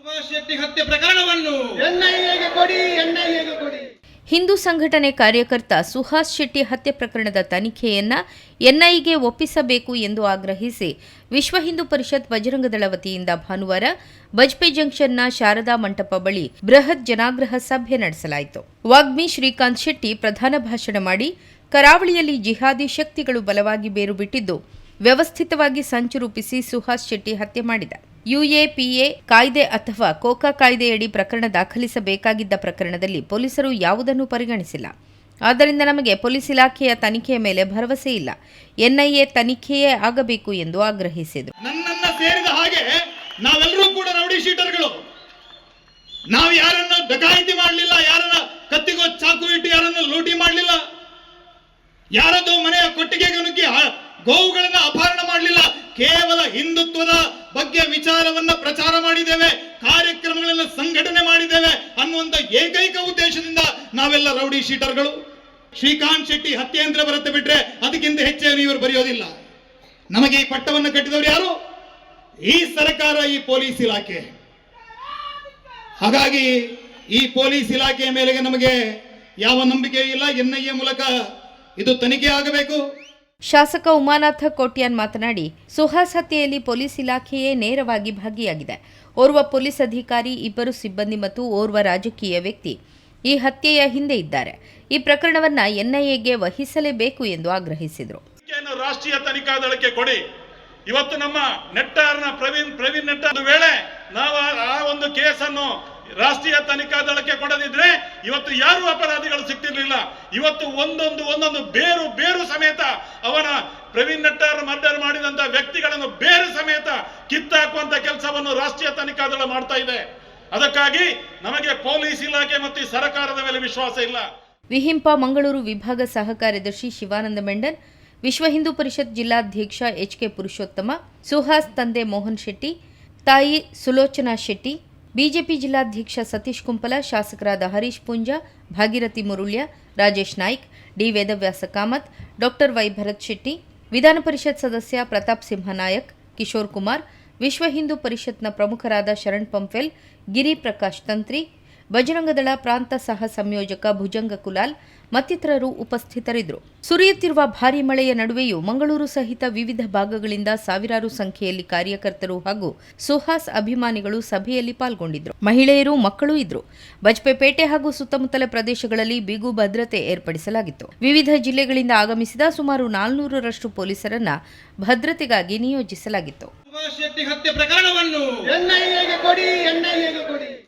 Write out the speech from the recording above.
ಸುಭಾಷ್ ಶೆಟ್ಟಿ ಹತ್ಯೆ ಪ್ರಕರಣವನ್ನು ಎನ್ಐಎಗೆ ಕೊಡಿ ಎನ್ಐಎಗೆ ಕೊಡಿ. ಹಿಂದೂ ಸಂಘಟನೆ ಕಾರ್ಯಕರ್ತ ಸುಹಾಸ್ ಶೆಟ್ಟಿ ಹತ್ಯೆ ಪ್ರಕರಣದ ತನಿಖೆಯನ್ನ ಎನ್ಐಗೆ ಒಪ್ಪಿಸಬೇಕು ಎಂದು ಆಗ್ರಹಿಸಿ ವಿಶ್ವ ಹಿಂದೂ ಪರಿಷತ್ ಬಜರಂಗದಳ ವತಿಯಿಂದ ಭಾನುವಾರ ಬಜ್ಪೆ ಜಂಕ್ಷನ್ನ ಶಾರದಾ ಮಂಟಪ ಬಳಿ ಬೃಹತ್ ಜನಾಗ್ರಹ ಸಭೆ ನಡೆಸಲಾಯಿತು. ವಾಗ್ಮಿ ಶ್ರೀಕಾಂತ್ ಶೆಟ್ಟಿ ಪ್ರಧಾನ ಭಾಷಣ ಮಾಡಿ ಕರಾವಳಿಯಲ್ಲಿ ಜಿಹಾದಿ ಶಕ್ತಿಗಳು ಬಲವಾಗಿ ಬೇರು ಬಿಟ್ಟಿದ್ದು ವ್ಯವಸ್ಥಿತವಾಗಿ ಸಂಚು ರೂಪಿಸಿ ಸುಹಾಸ್ ಶೆಟ್ಟಿ ಹತ್ಯೆ ಮಾಡಿದ. ಯುಎಪಿಎ ಕಾಯ್ದೆ ಅಥವಾ ಕೋಕಾ ಕಾಯ್ದೆಯಡಿ ಪ್ರಕರಣ ದಾಖಲಿಸಬೇಕಾಗಿದ್ದ ಪ್ರಕರಣದಲ್ಲಿ ಪೊಲೀಸರು ಯಾವುದನ್ನು ಪರಿಗಣಿಸಿಲ್ಲ. ಆದ್ದರಿಂದ ನಮಗೆ ಪೊಲೀಸ್ ಇಲಾಖೆಯ ತನಿಖೆಯ ಮೇಲೆ ಭರವಸೆ ಇಲ್ಲ. ಎನ್ಐಎ ತನಿಖೆಯೇ ಆಗಬೇಕು ಎಂದು ಆಗ್ರಹಿಸಿದರು. ನನ್ನನ್ನ ಸೇರಿದ ಹಾಗೆ ನಾವೆಲ್ಲರೂ ಕೂಡ ರೌಡಿ ಶೀಟರ್ಗಳು. ನಾವು ಯಾರನ್ನ ಡಕಾಯಿತಿ ಮಾಡಲಿಲ್ಲ, ಯಾರನ್ನ ಕತ್ತಿಗೋ ಚಾಕು ಇಟ್ಟು ಯಾರನ್ನ ಲೂಟಿ ಮಾಡಲಿಲ್ಲ ಯಾರದೋ ಮನೆಯ ಕೊಟ್ಟಿಗೆಗೆ ನುಗ್ಗಿ ಗೋವುಗಳನ್ನ ಅಪಹರಣ ಮಾಡಲಿಲ್ಲ, ಕೇವಲ ಹಿಂದುತ್ವದ ಬಗ್ಗೆ ವಿಚಾರವನ್ನ ಪ್ರಚಾರ ಮಾಡಿದ್ದೇವೆ, ಕಾರ್ಯಕ್ರಮಗಳನ್ನ ಸಂಘಟನೆ ಮಾಡಿದ್ದೇವೆ ಅನ್ನುವಂತ ಏಕೈಕ ಉದ್ದೇಶದಿಂದ ನಾವೆಲ್ಲ ರೌಡಿ ಶೀಟರ್ಗಳು. ಶ್ರೀಕಾಂತ್ ಶೆಟ್ಟಿ ಹತ್ಯೇಂದ್ರ ಬರುತ್ತೆ ಬಿಟ್ರೆ ಅದಕ್ಕಿಂತ ಹೆಚ್ಚೇನು ಇವರು ಬರೆಯೋದಿಲ್ಲ. ನಮಗೆ ಈ ಪಟ್ಟವನ್ನು ಕಟ್ಟಿದವರು ಯಾರು? ಈ ಸರ್ಕಾರ, ಈ ಪೊಲೀಸ್ ಇಲಾಖೆ. ಹಾಗಾಗಿ ಈ ಪೊಲೀಸ್ ಇಲಾಖೆಯ ಮೇಲೆ ನಮಗೆ ಯಾವ ನಂಬಿಕೆ ಇಲ್ಲ. ಎನ್ಐಎ ಮೂಲಕ ಇದು ತನಿಖೆ ಆಗಬೇಕು. ಶಾಸಕ ಉಮಾನಾಥ ಕೋಟ್ಯಾನ್ ಮಾತನಾಡಿ ಸುಹಾಸ್ ಹತ್ಯೆಯಲ್ಲಿ ಪೊಲೀಸ್ ಇಲಾಖೆಯೇ ನೇರವಾಗಿ ಭಾಗಿಯಾಗಿದೆ. ಓರ್ವ ಪೊಲೀಸ್ ಅಧಿಕಾರಿ, ಇಬ್ಬರು ಸಿಬ್ಬಂದಿ ಮತ್ತು ಓರ್ವ ರಾಜಕೀಯ ವ್ಯಕ್ತಿ ಈ ಹತ್ಯೆಯ ಹಿಂದೆ ಇದ್ದಾರೆ. ಈ ಪ್ರಕರಣವನ್ನ ಎನ್ಐಎಗೆ ವಹಿಸಲೇಬೇಕು ಎಂದು ಆಗ್ರಹಿಸಿದರು. ರಾಷ್ಟ್ರೀಯ ತನಿಖಾ ದಳಕ್ಕೆ ಕೊಡಿ. ಇವತ್ತು ನಮ್ಮ ನೆಟ್ಟಾರ್ನ ಪ್ರವೀಣ್ ಪ್ರವೀಣ್ ನೆಟ್ಟ ವೇಳೆ ನಾವು ಆ ಒಂದು ಕೇಸನ್ನು ರಾಷ್ಟ್ರೀಯ ತನಿಖಾ ದಳಕ್ಕೆ ಕೊಡದಿದ್ರೆ ಇವತ್ತು ಯಾರು ಅಪರಾಧಿಗಳು ಸಿಕ್ತಿರ್ಲಿಲ್ಲ. ಇವತ್ತು ಒಂದೊಂದು ಒಂದೊಂದು ಬೇರು ಬೇರು ಸಮೇತ ಅವನ ಪ್ರವೀಣ್ ನಟ್ಟರ್ ಮರ್ಡರ್ ಮಾಡಿದಂತ ವ್ಯಕ್ತಿಗಳನ್ನು ಬೇರು ಸಮೇತ ಕಿತ್ತಾಕುವಂತ ಕೆಲಸವನ್ನು ರಾಷ್ಟ್ರೀಯ ತನಿಖಾ ದಳ ಮಾಡ್ತಾ ಇದೆ. ಅದಕ್ಕಾಗಿ ನಮಗೆ ಪೊಲೀಸ್ ಇಲಾಖೆ ಮತ್ತು ಸರ್ಕಾರದ ಮೇಲೆ ವಿಶ್ವಾಸ ಇಲ್ಲ. ವಿಹಿಂಪ ಮಂಗಳೂರು ವಿಭಾಗ ಸಹ ಕಾರ್ಯದರ್ಶಿ ಶಿವಾನಂದ ಮೆಂಡನ್, ವಿಶ್ವ ಹಿಂದೂ ಪರಿಷತ್ ಜಿಲ್ಲಾಧ್ಯಕ್ಷ ಎಚ್ ಕೆ ಪುರುಷೋತ್ತಮ, ಸುಹಾಸ್ ತಂದೆ ಮೋಹನ್ ಶೆಟ್ಟಿ, ತಾಯಿ ಸುಲೋಚನಾ ಶೆಟ್ಟಿ ಬಿಜೆಪಿ ಜಿಲ್ಲಾಧ್ಯಕ್ಷ ಸತೀಶ್ ಕುಂಪಲ ಶಾಸಕರಾದ Harish Poonja Bhagirathi Murulya Rajesh Naik D Vedavyas Kamath doctor Y Bharath Shetty Vidhana Parishat ಸದಸ್ಯ ಪ್ರತಾಪ್ ಸಿಂಹ ನಾಯಕ್ ಕಿಶೋರ್ ಕುಮಾರ್ ವಿಶ್ವ ಹಿಂದೂ ಪರಿಷತ್ನ ಪ್ರಮುಖರಾದ ಶರಣ್ ಪಂಫೆಲ್ ಗಿರಿ ಪ್ರಕಾಶ್ ತಂತ್ರಿ ಬಜರಂಗದಳ ಪ್ರಾಂತ ಸಹ ಸಂಯೋಜಕ ಭುಜಂಗ ಕುಲಾಲ್ ಮತ್ತಿತರರು ಉಪಸ್ಥಿತರಿದ್ದರು. ಸುರಿಯುತ್ತಿರುವ ಭಾರೀ ಮಳೆಯ ನಡುವೆಯೂ ಮಂಗಳೂರು ಸಹಿತ ವಿವಿಧ ಭಾಗಗಳಿಂದ ಸಾವಿರಾರು ಸಂಖ್ಯೆಯಲ್ಲಿ ಕಾರ್ಯಕರ್ತರು ಹಾಗೂ ಸುಹಾಸ್ ಅಭಿಮಾನಿಗಳು ಸಭೆಯಲ್ಲಿ ಪಾಲ್ಗೊಂಡಿದ್ದರು. ಮಹಿಳೆಯರು ಮಕ್ಕಳು ಇದ್ರು ಬಜ್ಪೆಪೇಟೆ ಹಾಗೂ ಸುತ್ತಮುತ್ತಲ ಪ್ರದೇಶಗಳಲ್ಲಿ ಬಿಗು ಭದ್ರತೆ ಏರ್ಪಡಿಸಲಾಗಿತ್ತು. ವಿವಿಧ ಜಿಲ್ಲೆಗಳಿಂದ ಆಗಮಿಸಿದ ಸುಮಾರು ನಾಲ್ನೂರರಷ್ಟು ಪೊಲೀಸರನ್ನ ಭದ್ರತೆಗಾಗಿ ನಿಯೋಜಿಸಲಾಗಿತ್ತು. ಸುಭಾಷ್ ಶೆಟ್ಟಿ ಹತ್ಯೆ ಪ್ರಕರಣವನ್ನು ಎನ್ಐಎಗೆ ಕೊಡಿ ಎನ್ಐಎಗೆ